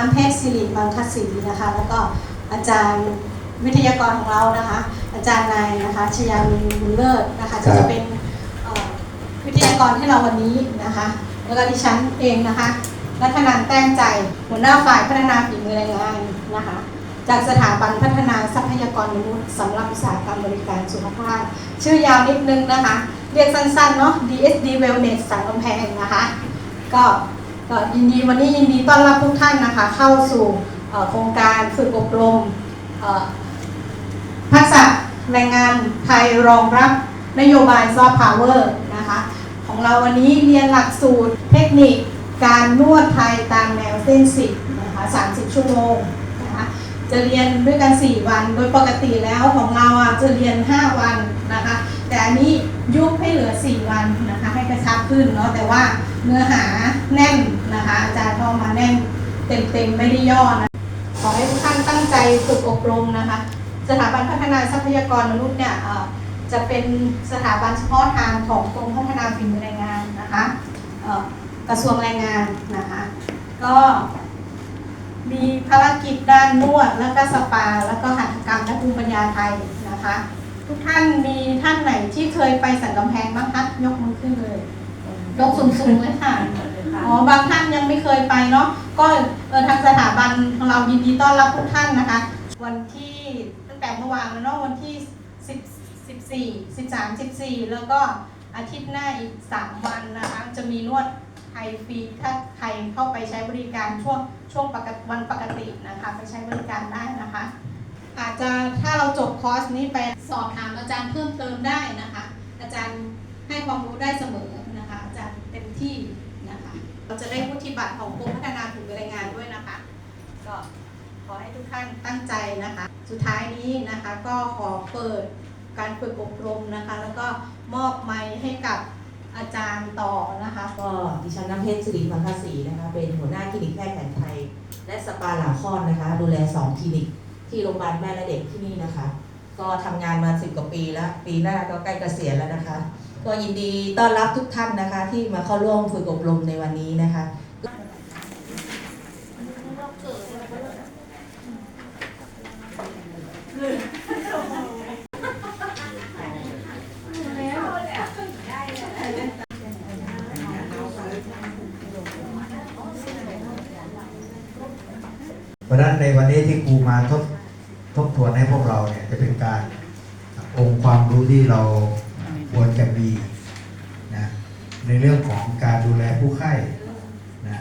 น้ำเพชรสิริบางคศรีนะคะ แล้วก็อาจารย์วิทยากรของเรานะคะ อาจารย์นายนะคะชยามินบุญเลิศนะคะครัจะบจะเป็นเอ่อวิทยากรให้เราวันนี้นะคะ แล้วก็ดิฉันเองนะคะรัตนันแต้มใจหัวหน้าฝ่ายพัฒนาฝีมือแรงงานนะคะ จากสถาบันพัฒนาทรัพยากรมนุษย์สำหรับอุตสาหกรรมบริการสุขภาพ ชื่อยาวนิดนึงนะคะ เรียกสั้นๆเนาะ DSD Wellness สังกำแพงนะคะ ก็ ก็ยินดีวันนี้ยินดีต้อนรับทุกท่านนะคะ เข้าสู่โครงการฝึกอบรมทักษะแรงงานไทยรองรับนโยบายซอฟต์พาวเวอร์นะคะ ของเราวันนี้เรียนหลักสูตรเทคนิคการนวดไทยตามแนวเส้นสิบนะคะ30 ชั่วโมงนะคะจะเรียนด้วยกัน 4 วันโดยปกติแล้วของเราอะจะเรียน 5 วันนะคะ แต่อันนี้ยุบให้เหลือ 4 วันนะคะ ให้กระชับขึ้นเนาะแต่ว่า เนื้อหาแน่นนะคะ อาจารย์เข้ามาแน่นเต็มๆไม่ได้ย่อนะขอให้ทุกท่านตั้งใจฝึกอบรมนะคะ สถาบันพัฒนาทรัพยากรมนุษย์เนี่ยจะเป็นสถาบันเฉพาะทางของกรมพัฒนาฝีมือแรงงานนะคะกระทรวงแรงงานนะคะ ก็มีภารกิจด้านนวด แล้วก็สปา แล้วก็หัตถกรรมและภูมิปัญญาไทยนะคะ ทุกท่านมีท่านไหนที่เคยไปสันกำแพงบ้างคะยกมือขึ้นเลย ยกสูงๆเลยค่ะอ๋อบางท่านยังไม่เคยไปเนาะก็เออทางสถาบันของเรายินดีต้อนรับทุกท่านนะคะ วันที่ตั้งแต่เมื่อวานแล้วเนาะวันที่10 14 13 14 แล้วก็อาทิตย์หน้าอีก 3 วันนะคะ จะมีนวดไทยฟรีถ้าใครเข้าไปใช้บริการช่วงช่วงปกติวันปกตินะคะ ไปใช้บริการได้นะคะ อาจจะถ้าเราจบคอร์สนี้ไปสอบถามอาจารย์เพิ่มเติมได้นะคะ อาจารย์ให้ความรู้ได้เสมอนะคะอาจารย์เต็มที่นะคะ เรา บัตรของกรมพัฒนาฝีมือแรงงานด้วยนะคะ ก็ขอให้ทุกท่านตั้งใจนะคะ สุดท้ายนี้นะคะก็ขอเปิดการฝึกอบรมนะคะ แล้วก็มอบไมค์ให้กับอาจารย์ต่อนะคะก็ดิฉันน้ำเพชรสิริพันธศรีนะคะ เป็นหัวหน้าคลินิกแพทย์แผนไทย และสปาหลาคอนนะคะ ดูแล 2 คลินิกที่โรงพยาบาลแม่และเด็กที่นี่นะคะ ก็ทำงานมาสิบกว่าปีแล้ว ปีหน้าก็ใกล้เกษียณแล้วนะคะ ก็ยินดีต้อนรับทุกท่านนะคะ ที่มาเข้าร่วมฝึกอบรมในวันนี้นะคะ เพ ราะฉะนั้นในวันนี้ที่ครูมาทบทบทวนให้พวกเราเนี่ยจะเป็นการองค์ความรู้ที่เราควรจะมีนะในเรื่องของการดูแลผู้ไข้นะ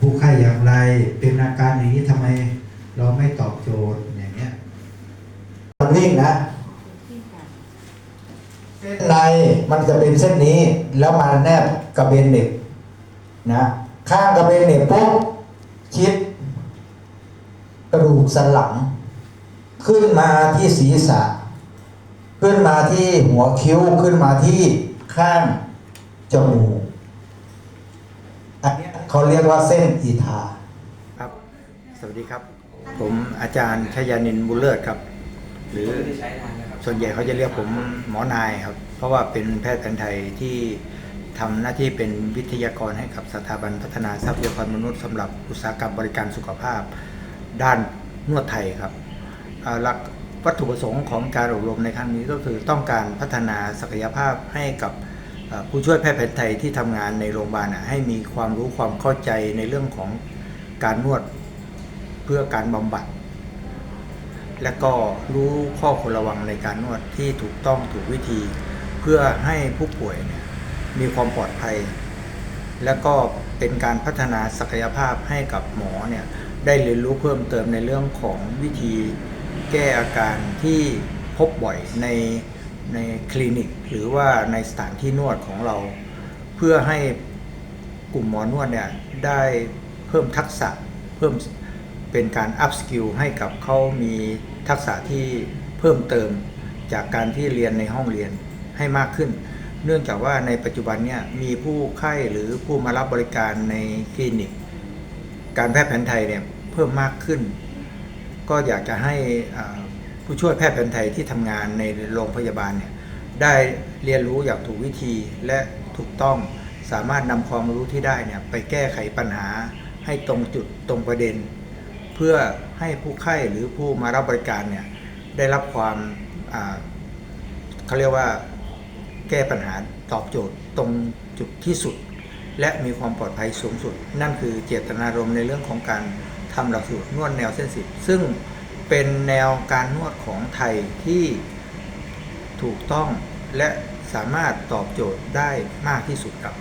ผู้ไข้อย่างไรเป็นอาการอย่างนี้ทำไมเราไม่ตอบโจทย์อย่างเงี้ยมันวิ่งนะเส้นในมันจะเป็นเส้นนี้แล้วมาแนบกระเบนเหน็บนะข้างกระเบนเหน็บปุ๊บ คิดกระดูกสันหลัง ขึ้นมาที่ศีรษะ ขึ้นมาที่หัวคิ้วขึ้นมาที่ข้างจมูกอันเนี้ยเขาเรียกว่าเส้นอีทาครับ สวัสดีครับ ผมอาจารย์ชยานินบุญเลิศครับ หรือส่วนใหญ่เขาจะเรียกผมหมอนายครับ เพราะว่าเป็นแพทย์แผนไทยที่ ทำหน้าที่เป็นวิทยากรให้กับสถาบันพัฒนาทรัพยากรมนุษย์สำหรับอุตสาหกรรมบริการสุขภาพ ด้านนวดไทยครับหลักวัตถุประสงค์ของการอบรมในครั้งนี้ก็คือต้องการพัฒนาศักยภาพให้กับผู้ช่วยแพทย์แผนไทยที่ทำงานในโรงพยาบาลให้มีความรู้ความเข้าใจในเรื่องของการนวดเพื่อการบำบัด และก็รู้ข้อควรระวังในการนวดที่ถูกต้องถูกวิธี เพื่อให้ผู้ป่วยเนี่ย มีความปลอดภัย และก็เป็นการพัฒนาศักยภาพให้กับหมอเนี่ยได้เรียนรู้เพิ่มเติมในเรื่องของวิธีแก้อาการที่พบบ่อยในในคลินิก หรือว่าในสถานที่นวดของเรา เพื่อให้กลุ่มหมอนวดเนี่ยได้เพิ่มทักษะเพิ่มเป็นการอัพสกิลให้กับเขามีทักษะที่เพิ่มเติมจากการที่เรียนในห้องเรียนให้มากขึ้น เนื่องจากว่าในปัจจุบันเนี่ยมีผู้ไข้หรือผู้มารับบริการในคลินิก การแพทย์แผนไทยเนี่ยเพิ่มมากขึ้น ก็อยากจะให้ผู้ช่วยแพทย์แผนไทยที่ทำงานในโรงพยาบาลเนี่ยได้เรียนรู้อย่างถูกวิธีและถูกต้องสามารถนำความรู้ที่ได้เนี่ยไปแก้ไขปัญหาให้ตรงจุดตรงประเด็น เพื่อให้ผู้ไข้หรือผู้มารับบริการเนี่ยได้รับความเขาเรียกว่า ก้ปัญหาตอบโจทย์ตรงจุดที่สุด และมีความปลอดภัยสูงสุด นั่นคือเจตนารมณ์ในเรื่องของการทำหลักสูตรนวดแนวเส้นสิบซึ่งเป็นแนวการนวดของไทยที่ถูกต้องและสามารถตอบโจทย์ได้มากที่สุดครับ